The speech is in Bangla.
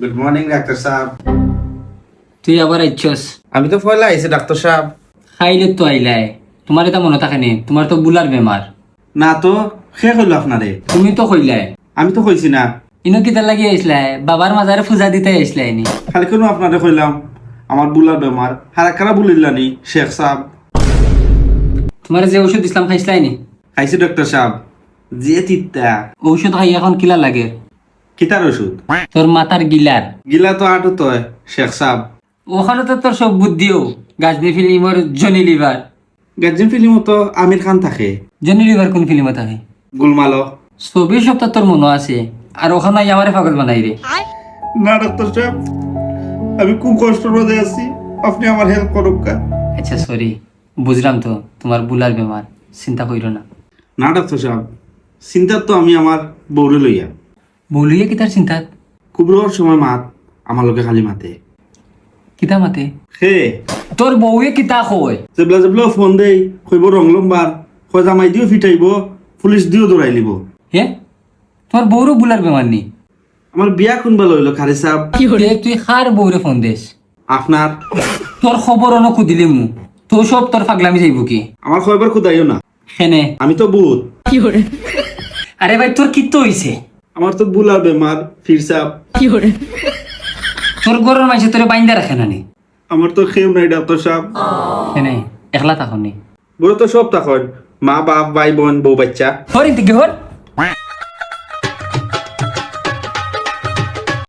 গুড মর্নিং ডাক্তার সাহেব তুই আবার আইছস? আমি তো পয়লা আইছি ডাক্তার সাহেব খাইলে তো আইলাই। তোমার এটা মনে থাকে নি? তোমার তো বুলার বেমার না তো শেষ হইল আপনারে তুমি তো কইলাই। আমি তো কইছি না। ইনো কিতা লাগি আইসলাই বাবার মাজারে পূজা দিতে আইসলাই নি? খালি কোনো আপনারে কইলাম আমার বুলার বেমার হারাকারা বুলিলানি শেখ সাহেব তোমার যে ঔষধ ইসলাম খাইসলাই নি? খাইছি ডাক্তার সাহেব যে তিত্তা ঔষধ খাই এখন কিলা লাগে। কিতার ওষুধ? তোর মাথার গিলার। গিলা তো আটু তো শেখ সাহেব। ওখানে তো তোর সব বুদ্ধিও গাজনি ফিল্মর জনি লিভার। গার্জিন ফিল্মও তো আমির খান থাকে। জনি লিভার কোন ফিল্মে থাকে? গুলমালো সপ্তাহ তোর মনে আছে। আর ওখানে আমারে পাগল বানাই রে। না ডাক্তার সাহেব আমি খুব কষ্টের মধ্যে আছি। আপনি আমার হেল্প করুক আচ্ছা সরি বুঝলাম তো তোমার বুলার বেমার। চিন্তা কইরো না। না ডাক্তার সাহেব চিন্তার তো আমি আমার বউরে লইয়া। বলিয়ে কি তার চিন্তা? কুবরোর সময় মাত আমার লোকে খালি মাতে। কিতা মাতে? হে। তোর বউয়ে কিতা কয়? জেবলা জেবলা ফোন দেই কইব রং লম্বার কয় জামাই দিও ফিটাইব পুলিশ দিও দৌড়াই লিব হে? তোর বউরও বুলার বেমার নি? আমার বিয়া কোনবা লইল খারি সাহেব তে তুই খার বউরে ফোন দেস আপনার তোর খবর অন খুদিলে মু তো সব তোর পাগলামি যাইব কি? আমার খবর খুদাইও না। হেনে আমি তো বুত আরে ভাই তোর কি তো হইছে আমার তো বুলার বেমার কি করে তোর গরুর মাঝে তোরে বাইন্দা রাখে না নি? আমার তো খেউ নাই ডাক্তার সাহেব নাই একলা থাকো নি। বড় তো সব তখন মা বাপ ভাই বোন বউ বাচ্চা। হর দিকে হর।